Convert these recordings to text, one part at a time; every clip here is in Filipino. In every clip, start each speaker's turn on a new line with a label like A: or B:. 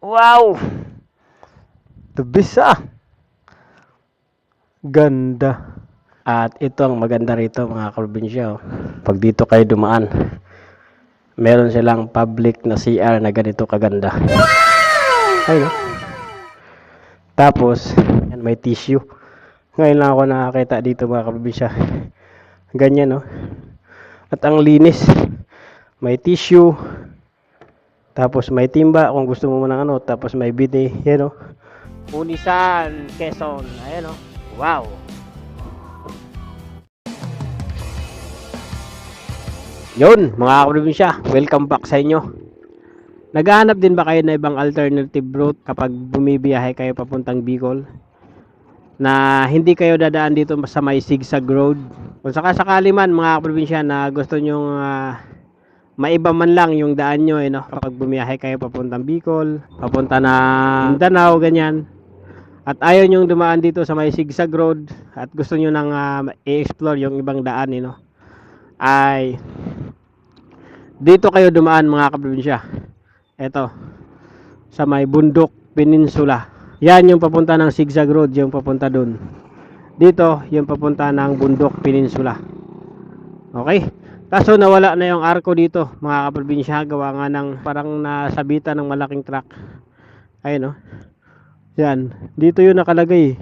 A: Wow! The best ah! Ganda. At ito ang maganda rito mga kaprobinsya. oh. Pag dito kayo dumaan, meron silang public na CR na ganito kaganda. Ayun. oh. Tapos, yan, may tissue. Ngayon lang ako nakakita dito mga kaprobinsya. Ganyan, no? At ang linis. May tissue. Tapos may timba kung gusto mo ng ano. Tapos may bidet. Yan, no? Unisan, Quezon. Ayan, no? Wow! Yun, mga kaprobinsya, welcome back sa inyo. Naghahanap din ba kayo na ibang alternative route kapag bumibiyahe kayo papuntang Bicol? Na hindi kayo dadaan dito sa may zigzag road? Kung sakasakali man mga kaprobinsya na gusto nyong ah, maiba man lang yung daan nyo eh, no? kapag bumiyahe kayo papuntang Bicol, papunta na Mindanao, ganyan. At ayaw nyong dumaan dito sa may zigzag road at gusto nyo nang ah, i-explore yung ibang daan eh, no? ay dito kayo dumaan mga kaprobinsya. Ito. Sa may Bundok Peninsula. Yan yung papunta ng Zigzag Road, yung papunta dun. Dito, yung papunta ng Bundok Peninsula. Okay? Kaso nawala na yung arko dito, mga kaprobinsya. Gawa nga ng parang nasabitan ng malaking truck. Ayun no. Yan. Dito yung nakalagay.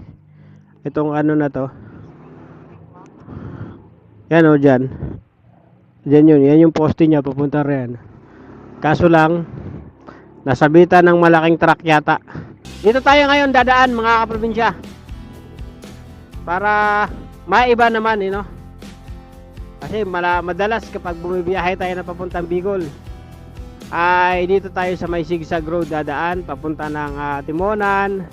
A: Itong ano na to. Yan o, dyan. Diyan yun, yan yung poste niya papunta riyan. Kaso lang, nasabitan ng malaking truck yata. Dito tayo ngayon dadaan mga kaprobinsya. Para maiba naman, you know? Kasi mala, madalas kapag bumibiyahe tayo na papuntang Bicol, ay dito tayo sa may zigzag road dadaan, papunta ng ah, Timonan,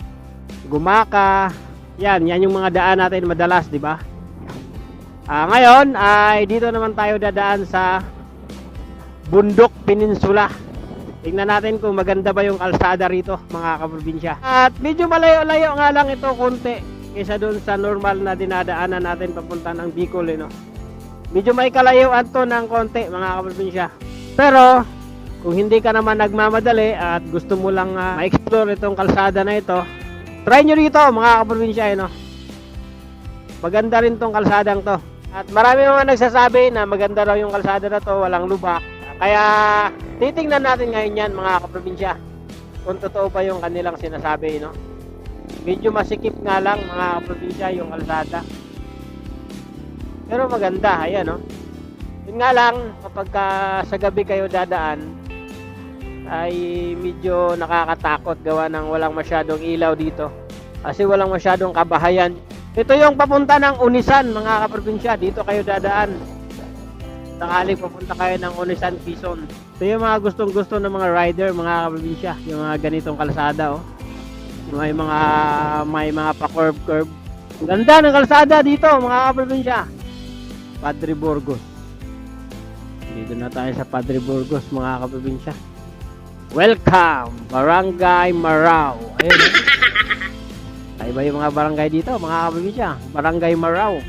A: Gumaka. Yan, yan yung mga daan natin madalas, di ba? Ah, ngayon ay dito naman tayo dadaan sa Bundok Peninsula. Tingnan natin kung maganda ba yung kalsada rito, mga kaprobinsya. At medyo malayo-layo nga lang ito konti kaysa doon sa normal na dinadaanan natin papunta ng Bicol, eh, no? Medyo may kalayuan to ng konti, mga kaprobinsya. Pero kung hindi ka naman nagmamadali at gusto mo lang ah, ma-explore itong kalsada na ito, try nyo rito, mga kaprobinsya, eh, no? Maganda rin tong kalsadang to. At marami mga nagsasabi na maganda raw yung kalsada na to, walang lubak. Kaya titingnan natin ngayon yan mga kaprobinsya. Kung totoo pa yung kanilang sinasabi, no? Medyo masikip nga lang mga kaprobinsya yung kalsada. Pero maganda, ayan, no? Yun nga lang, kapag ka sa gabi kayo dadaan, ay medyo nakakatakot gawa ng walang masyadong ilaw dito. Kasi walang masyadong kabahayan. Ito yung papunta ng Unisan, mga kaprobinsya. Dito kayo dadaan. Sakaling papunta kayo ng Unisan, Quezon. Ito yung mga gustong gusto ng mga rider, mga kaprobinsya. Yung mga ganitong kalsada, oh. May mga, may mga pa-curve-curve. Ganda ng kalsada dito, mga kaprobinsya. Padre Burgos. Dito na tayo sa Padre Burgos, mga kaprobinsya. Welcome, Barangay Marao. Ayun, oh. Iba yung mga barangay dito, mga kaprobinsya. Barangay Marao.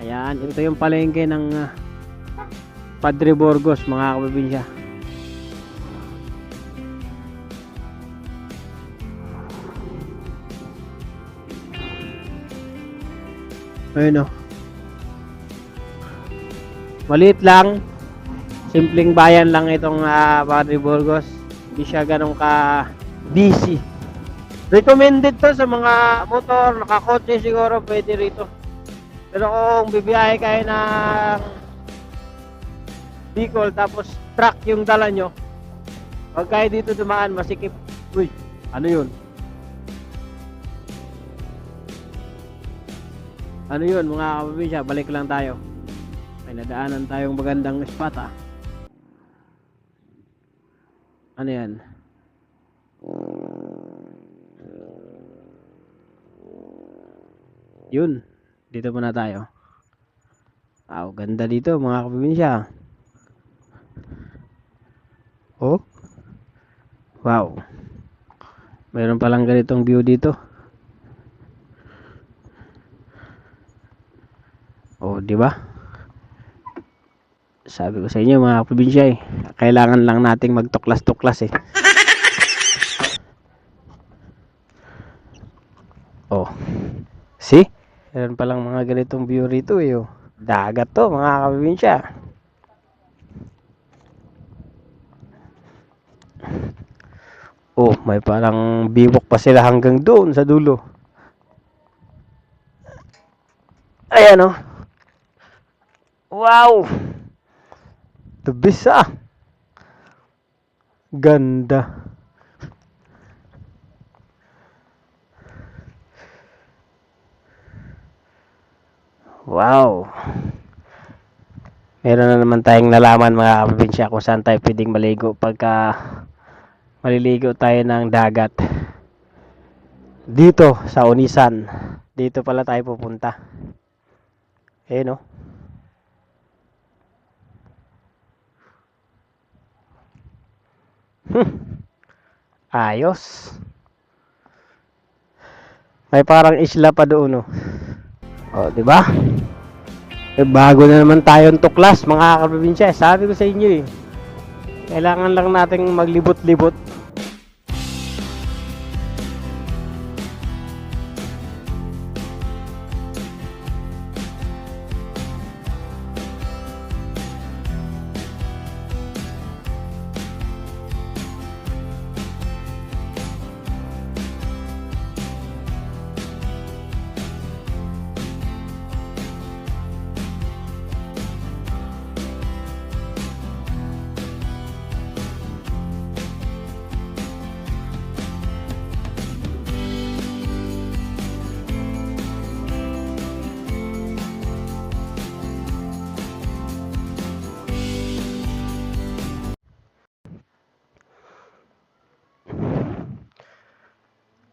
A: Ayan, ito yung palengke ng ah, Padre Burgos, mga kaprobinsya. Ayun o. Maliit lang. Simpleng bayan lang itong ah, Padre Burgos hindi siya ganun ka busy. Recommended to sa mga motor, nakakotse siguro pwede rito. Pero kung bibiyahe kayo ng Bicol tapos truck yung dala nyo, pag kayo dito dumaan masikip. Uy, ano yun? Ano yun mga kapabinsya, balik lang tayo. May nadaanan tayong magandang spot ah. Ano yan? Yun. Dito muna tayo. Wow, ganda dito mga kaprobinsya. Oh. Wow. Meron palang ganitong view dito. Oh, di ba? Sabi ko sa inyo mga probinsya eh. Kailangan lang nating magtuklas-tuklas eh. Oh. See? Meron palang mga ganitong view rito eh. Oh. Dagat to mga kaprobinsya. Oh, may parang biwok pa sila hanggang doon sa dulo. Ayan oh. Wow! The best ah. Ganda. Wow. Meron na naman tayong nalaman mga kaprobinsya kung saan tayo pwedeng maligo pagka maliligo tayo ng dagat. Dito sa Unisan. Dito pala tayo pupunta. Eh no. Hmm. Ayos. May parang isla pa doon, oh. Oh, 'di ba? Eh, bago na naman tayong tuklas, mga kaprobinsya. Sabi ko sa inyo eh. Kailangan lang nating maglibot-libot.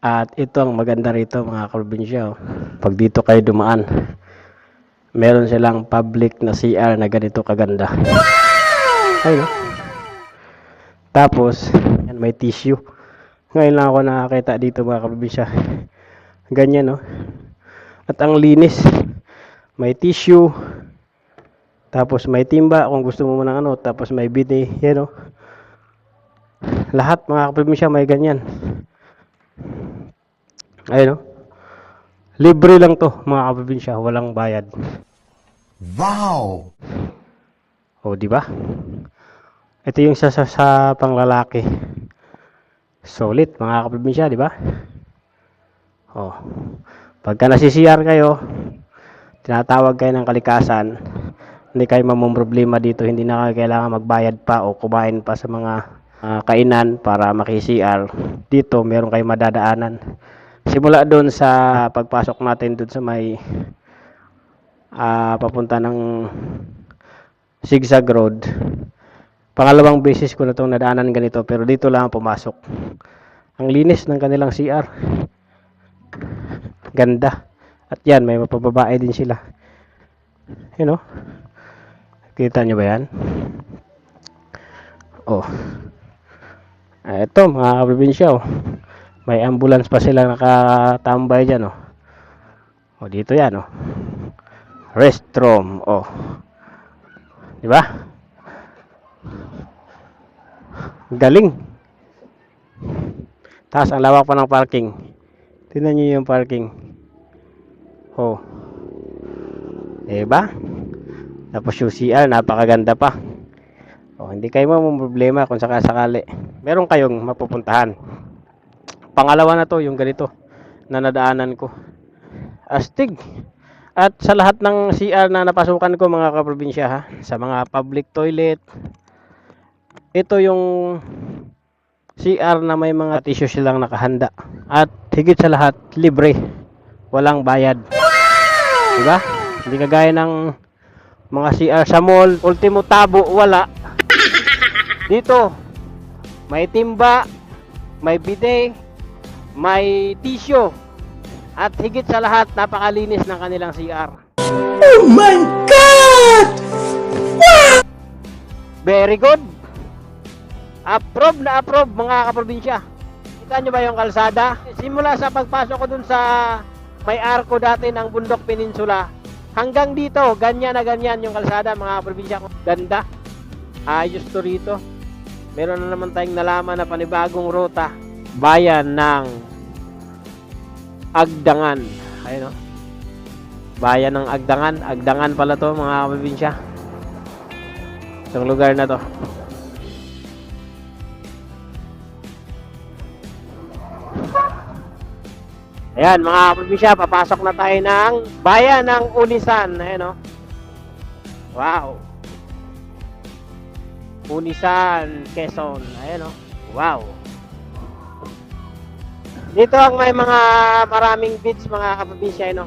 A: At ito ang maganda rito mga kaprobinsya. oh. Pag dito kayo dumaan, meron silang public na CR na ganito kaganda. Ay, no? Tapos, yan, may tissue. Ngayon lang ako nakakita dito mga kaprobinsya. Ganyan, no? At ang linis. May tissue. Tapos may timba kung gusto mo ng ano. Tapos may bidet. Yan, no? Lahat mga kaprobinsya may ganyan. Ayun, no? Libre lang to, mga kaprobinsya. Walang bayad.
B: Wow!
A: O, di ba? Ito yung sa, sa, sa panglalaki. Solid, mga kaprobinsya, di ba? O. Pagka nasi-CR kayo, tinatawag kayo ng kalikasan, hindi kayo mamumroblema dito, hindi na kayo kailangan magbayad pa o kumain pa sa mga ah, kainan para maki-CR. Dito, meron kayo madadaanan. Simula doon sa pagpasok natin doon sa may ah, papunta ng zigzag road. Pangalawang beses ko na itong nadaanan ganito pero dito lang pumasok. Ang linis ng kanilang CR. Ganda. At yan, may mapababae din sila. You know? Kita nyo ba yan? Oh. Ah, ito, mga kaprobinsya, oh. May ambulance pa sila nakatambay dyan, oh. Oh, dito yan, oh. Restroom, oh. Di ba? Galing. Tapos ang lawak pa ng parking. Tingnan niyo yung parking. Oh. Di ba? Tapos yung CR, napakaganda pa. Oh, hindi kayo problema kung sakasakali. Meron kayong mapupuntahan. Pangalawa na to, yung ganito na nadaanan ko. Astig. At sa lahat ng CR na napasukan ko mga kaprobinsya ha, sa mga public toilet, ito yung CR na may mga tissue silang nakahanda. At higit sa lahat, libre. Walang bayad. Diba? Hindi kagaya ng mga CR sa mall, ultimo tabo, wala. Dito, may timba, may bidet, may tissue, at higit sa lahat, napakalinis ng kanilang CR.
B: Oh my God!
A: Very good. Approve na approve mga kaprobinsya. Kita nyo ba yung kalsada? Simula sa pagpasok ko dun sa may arko dati ng Bundok Peninsula, Hanggang dito, ganyan na ganyan yung kalsada mga probinsya ko. Ganda. Ayos to rito. Meron na naman tayong nalaman na panibagong ruta. Bayan ng Agdangan. Ayun o. Bayan ng Agdangan. Agdangan pala to mga probinsya. Itong lugar na to. Ayan mga probinsya, papasok na tayo ng bayan ng Unisan. Ayan o. Wow. Unisan, Quezon. Ayan o. Wow. Dito ang may mga maraming beach mga kaprobinsya. No?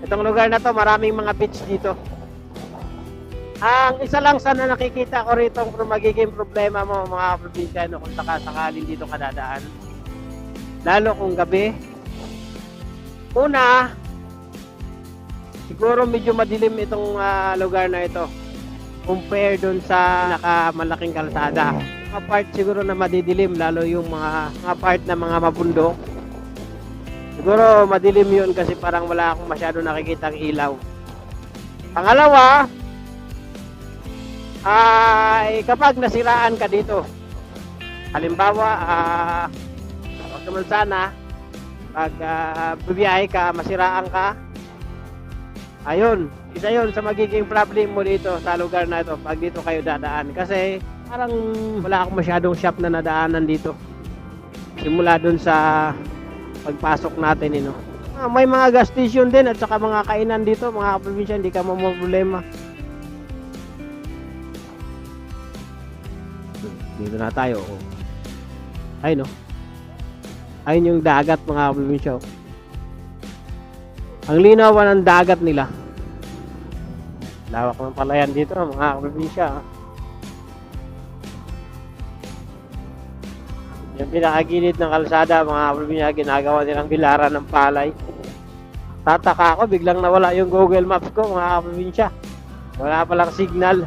A: Itong lugar na to, maraming mga beach dito. Ang isa lang sana nakikita ko rito kung magiging problema mo mga kaprobinsya no, kung sakasakalin dito ka dadaan. Lalo kung gabi, Una, siguro medyo madilim itong ah, lugar na ito compare dun sa nakamalaking kalsada. Mga part siguro na madidilim lalo yung mga, mga part na mga mabundok. Siguro madilim yun kasi parang wala akong masyado nakikitang ilaw. Pangalawa, ay kapag nasiraan ka dito, halimbawa, ah, wag naman sana, pag uh, ka, masiraan ka, ayun, isa yun sa magiging problem mo dito sa lugar na ito pag dito kayo dadaan. Kasi parang wala akong masyadong shop na nadaanan dito. Simula dun sa pagpasok natin, ino. Ah, may mga gas station din at saka mga kainan dito, mga kaprobinsya, hindi ka problema. Dito na tayo. Oh. Ay, no. Ayun yung dagat mga probinsya. Ang linawan ng dagat nila. Lawak ng palayan dito mga probinsya. Yung pinakagilid ng kalsada mga probinsya ginagawa nilang bilaran ng palay. Tataka ako biglang nawala yung Google Maps ko mga probinsya. Wala palang signal.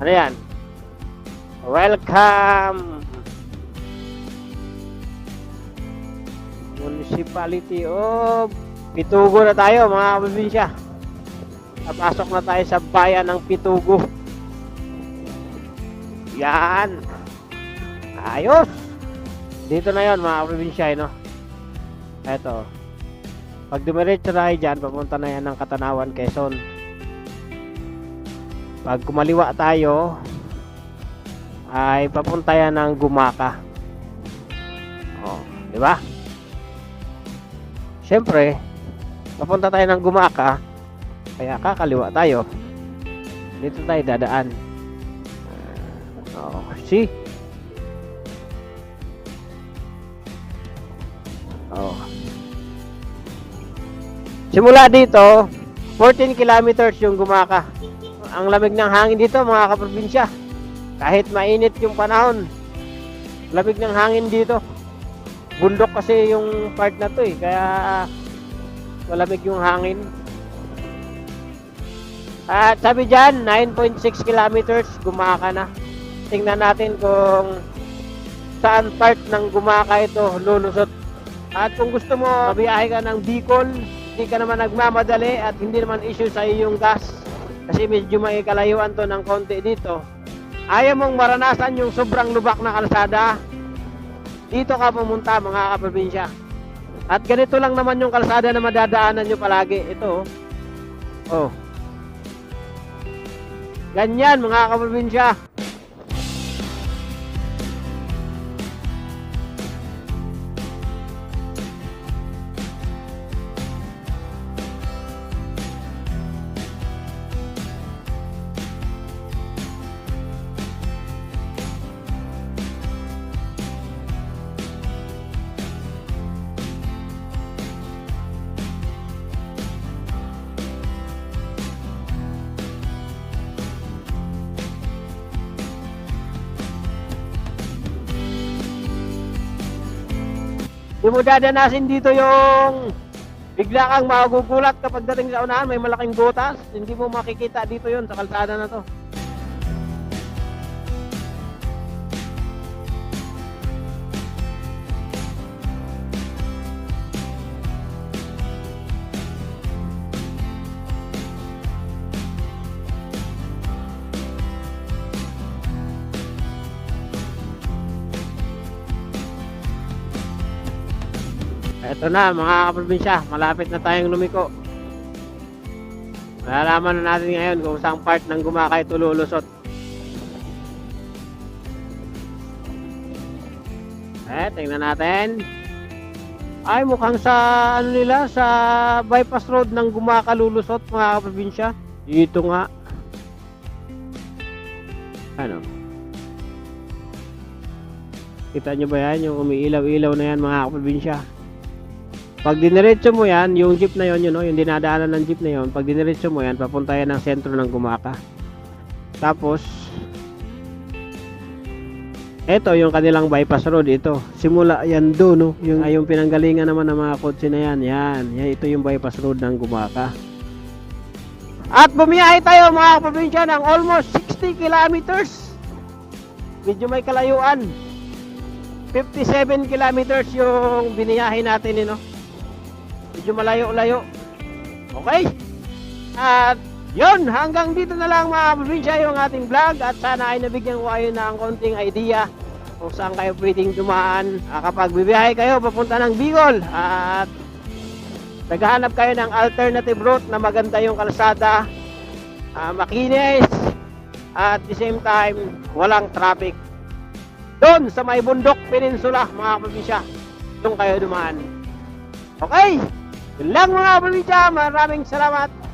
A: Ano yan? Welcome Municipality of Pitugo na tayo mga probinsya. Napasok na tayo sa bayan ng Pitugo. Yan. Ayos. Dito na yon mga probinsya, no? Eto. Pag dumiretso tayo dyan, papunta na yan ng Katanawan, Quezon. Pag kumaliwa tayo, ay papunta yan ng Gumaka. Oh, di ba? Siyempre, papunta tayo ng Gumaka, kaya kakaliwa tayo. Dito tayo dadaan. Oh, see? Simula dito, 14 kilometers yung Gumaka. Ang lamig ng hangin dito, mga kaprobinsya. Kahit mainit yung panahon, lamig ng hangin dito. Bundok kasi yung part na to eh, kaya malamig yung hangin. At sabi dyan, 9.6 kilometers, gumaka na. Tingnan natin kung saan part ng gumaka ito lulusot. At kung gusto mo mabiyahe ka ng Bicol, hindi ka naman nagmamadali at hindi naman issue sa iyong gas. Kasi medyo may kalayuan to ng konti dito. Ayaw mong maranasan yung sobrang lubak na kalsada, dito ka pumunta mga kaprobinsya. At ganito lang naman yung kalsada na madadaanan nyo palagi. Ito. Oh. Ganyan mga kaprobinsya. Hindi mo dadanasin dito yung bigla kang magugulat kapag dating sa unahan, may malaking butas. Hindi mo makikita dito yon sa kalsada na to. Eto na mga kaprobinsya, malapit na tayong lumiko. Malalaman na natin ngayon kung saan part ng Gumakay ito lulusot. Eh, tingnan natin. Ay, mukhang sa ano nila, sa bypass road ng Gumaka lulusot mga kaprobinsya. Dito nga. Ano? Kita nyo ba yan? Yung umiilaw-ilaw na yan mga kaprobinsya. Pag diniretso mo yan, yung jeep na yon, yun, no? yung dinadaanan ng jeep na yon, pag diniretso mo yan, papunta yan ng sentro ng Gumaka. Tapos, eto yung kanilang bypass road ito. Simula yan do no, yung ay, yung pinanggalingan naman ng mga kotse na yan. Yan, yan ito yung bypass road ng Gumaka. At bumiyahe tayo mga probinsya ng almost 60 kilometers. Medyo may kalayuan. 57 kilometers yung biniyahe natin, eh, no? Medyo malayo-layo. Okay? At yun, hanggang dito na lang mga probinsya yung ating vlog. At sana ay nabigyan ko kayo ng konting idea kung saan kayo pwedeng dumaan. Ah, kapag bibiyahe kayo papunta ng Bicol. At naghahanap kayo ng alternative route na maganda yung kalsada. Ah, makinis. At the same time walang traffic. Doon sa may bundok peninsula mga probinsya doon kayo dumaan. Okay yun lang mga probinsya maraming salamat